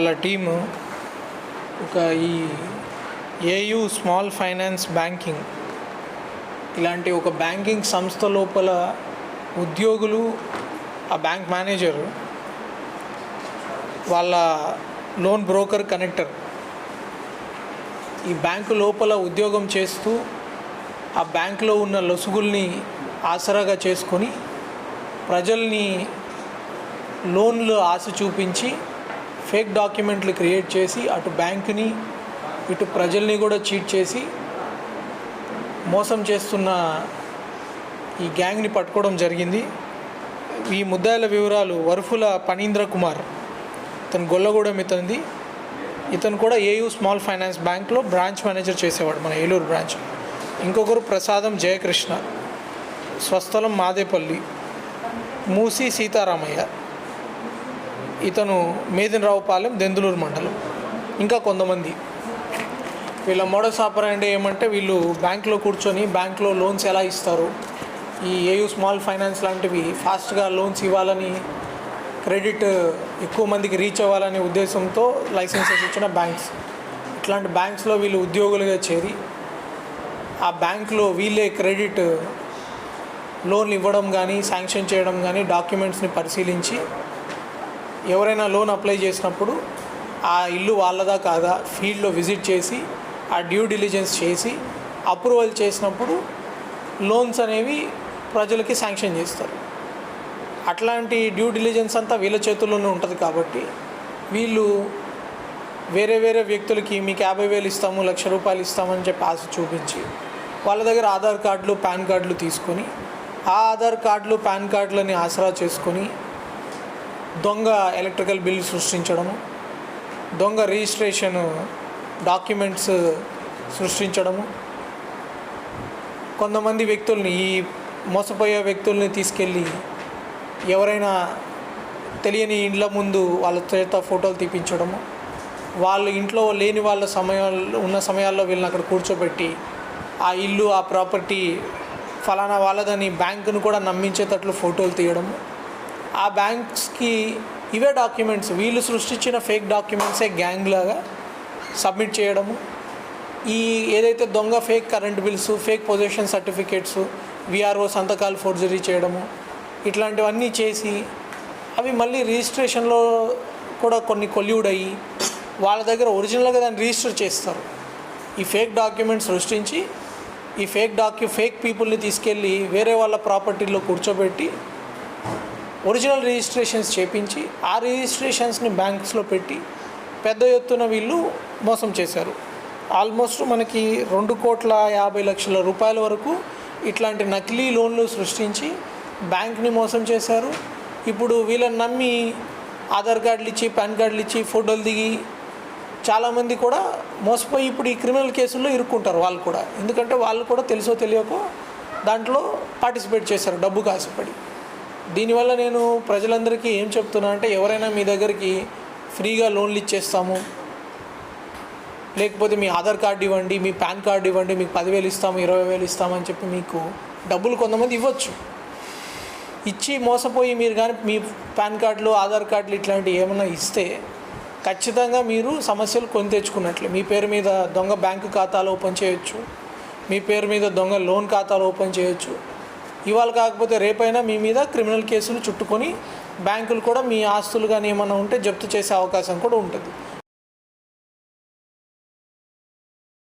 వాళ్ళ టీము ఒక ఈ ఏయు స్మాల్ ఫైనాన్స్ బ్యాంకింగ్ ఇలాంటి ఒక బ్యాంకింగ్ సంస్థ లోపల ఉద్యోగులు ఆ బ్యాంక్ మేనేజరు వాళ్ళ లోన్ బ్రోకర్ కనెక్టర్ ఈ బ్యాంకు లోపల ఉద్యోగం చేస్తూ ఆ బ్యాంకులో ఉన్న లొసుగుల్ని ఆసరాగా చేసుకొని ప్రజల్ని లోన్లు ఆశ చూపించి ఫేక్ డాక్యుమెంట్లు క్రియేట్ చేసి అటు బ్యాంకుని ఇటు ప్రజల్ని కూడా చీట్ చేసి మోసం చేస్తున్న ఈ గ్యాంగ్ని పట్టుకోవడం జరిగింది. ఈ ముద్దాయిల వివరాలు వరుఫుల పనీంద్ర కుమార్ ఇతను గొల్లగూడెం ఇతనిది ఇతను కూడా ఏయూ స్మాల్ ఫైనాన్స్ బ్యాంక్లో బ్రాంచ్ మేనేజర్ చేసేవాడు మన ఏలూరు బ్రాంచ్. ఇంకొకరు ప్రసాదం జయకృష్ణ స్వస్థలం మాదేపల్లి మూసి సీతారామయ్య. ఇతను మేదినరావుపాలెం దెందులూరు మండలం. ఇంకా కొంతమంది. వీళ్ళ మోడస్ ఆపరండి ఏమంటే వీళ్ళు బ్యాంక్లో కూర్చొని బ్యాంక్లో లోన్స్ ఎలా ఇస్తారు? ఈ ఏయూ స్మాల్ ఫైనాన్స్ లాంటివి ఫాస్ట్గా లోన్స్ ఇవ్వాలని క్రెడిట్ ఎక్కువ మందికి రీచ్ అవ్వాలనే ఉద్దేశంతో లైసెన్సెస్ ఇచ్చిన బ్యాంక్స్. ఇట్లాంటి బ్యాంక్స్లో వీళ్ళు ఉద్యోగులుగా చేరి ఆ బ్యాంక్లో వీళ్ళే క్రెడిట్ లోన్లు ఇవ్వడం కానీ శాంక్షన్ చేయడం కానీ డాక్యుమెంట్స్ని పరిశీలించి ఎవరైనా లోన్ అప్లై చేసినప్పుడు ఆ ఇల్లు వాళ్ళదా కాదా ఫీల్డ్లో విజిట్ చేసి ఆ డ్యూ డిలిజెన్స్ చేసి అప్రూవల్ చేసినప్పుడు లోన్స్ అనేవి ప్రజలకి శాంక్షన్ చేస్తారు. అట్లాంటి డ్యూ డిలిజెన్స్ అంతా వీళ్ళ చేతుల్లోనే ఉంటుంది కాబట్టి వీళ్ళు వేరే వేరే వ్యక్తులకి మీకు యాభై వేలు ఇస్తాము లక్ష రూపాయలు ఇస్తామని చెప్పి ఆశ చూపించి వాళ్ళ దగ్గర ఆధార్ కార్డులు పాన్ కార్డులు తీసుకొని ఆ ఆధార్ కార్డులు పాన్ కార్డులని ఆసరా చేసుకొని దొంగ ఎలక్ట్రికల్ బిల్ సృష్టించడము దొంగ రిజిస్ట్రేషన్ డాక్యుమెంట్స్ సృష్టించడము. కొంతమంది వ్యక్తుల్ని ఈ మోసపోయే వ్యక్తుల్ని తీసుకెళ్ళి ఎవరైనా తెలియని ఇండ్ల ముందు వాళ్ళ చేత ఫోటోలు తీపించడము వాళ్ళు ఇంట్లో లేని వాళ్ళ సమయాల్లో ఉన్న సమయాల్లో వీళ్ళని అక్కడ కూర్చోబెట్టి ఆ ఇల్లు ఆ ప్రాపర్టీ ఫలానా వాళ్ళదని బ్యాంకును కూడా నమ్మించేటట్లు ఫోటోలు తీయడము. ఆ బ్యాంక్స్కి ఇవే డాక్యుమెంట్స్. వీళ్ళు సృష్టించిన ఫేక్ డాక్యుమెంట్సే గ్యాంగ్ లాగా సబ్మిట్ చేయడము. ఈ ఏదైతే దొంగ fake current bills fake position certificates VRO సంతకాలు ఫోర్జరీ చేయడము ఇట్లాంటివన్నీ చేసి అవి మళ్ళీ రిజిస్ట్రేషన్లో కూడా కొన్ని కొల్యూడ్ అయ్యి వాళ్ళ దగ్గర ఒరిజినల్గా దాన్ని రిజిస్టర్ చేస్తారు. ఈ ఫేక్ డాక్యుమెంట్స్ సృష్టించి ఈ ఫేక్ డాక్యు ఫేక్ పీపుల్ని తీసుకెళ్ళి వేరే వాళ్ళ ప్రాపర్టీలో కూర్చోబెట్టి ఒరిజినల్ రిజిస్ట్రేషన్స్ చేపించి ఆ రిజిస్ట్రేషన్స్ని బ్యాంక్స్లో పెట్టి పెద్ద ఎత్తున వీళ్ళు మోసం చేశారు. ఆల్మోస్ట్ మనకి రెండు కోట్ల యాభై లక్షల రూపాయల వరకు ఇట్లాంటి నకిలీ లోన్లు సృష్టించి బ్యాంక్ని మోసం చేశారు. ఇప్పుడు వీళ్ళని నమ్మి ఆధార్ కార్డులు ఇచ్చి పాన్ కార్డులు ఇచ్చి ఫోటోలు దిగి చాలామంది కూడా మోసపోయి ఇప్పుడు ఈ క్రిమినల్ కేసుల్లో ఇరుక్కుంటారు వాళ్ళు కూడా. ఎందుకంటే వాళ్ళు కూడా తెలుసో తెలియకో దాంట్లో పార్టిసిపేట్ చేశారు డబ్బు కాసిపడి. దీనివల్ల నేను ప్రజలందరికీ ఏం చెప్తున్నా అంటే ఎవరైనా మీ దగ్గరికి ఫ్రీగా లోన్లు ఇచ్చేస్తాము. లేకపోతే మీ ఆధార్ కార్డు ఇవ్వండి మీ పాన్ కార్డు ఇవ్వండి మీకు పదివేలు ఇస్తాము ఇరవై వేలు ఇస్తామని చెప్పి మీకు డబ్బులు కొంతమంది ఇవ్వచ్చు. ఇచ్చి మోసపోయి మీరు కానీ మీ పాన్ కార్డులు ఆధార్ కార్డులు ఇట్లాంటివి ఏమైనా ఇస్తే ఖచ్చితంగా మీరు సమస్యలు కొని తెచ్చుకున్నట్లే. మీ పేరు మీద దొంగ బ్యాంకు ఖాతాలు ఓపెన్ చేయొచ్చు. మీ పేరు మీద దొంగ లోన్ ఖాతాలు ఓపెన్ చేయొచ్చు. ఇవాళ కాకపోతే రేపైనా మీ మీద క్రిమినల్ కేసులు చుట్టుకొని బ్యాంకులు కూడా మీ ఆస్తులు కానీ ఏమైనా ఉంటే జప్తు చేసే అవకాశం కూడా ఉంటుంది.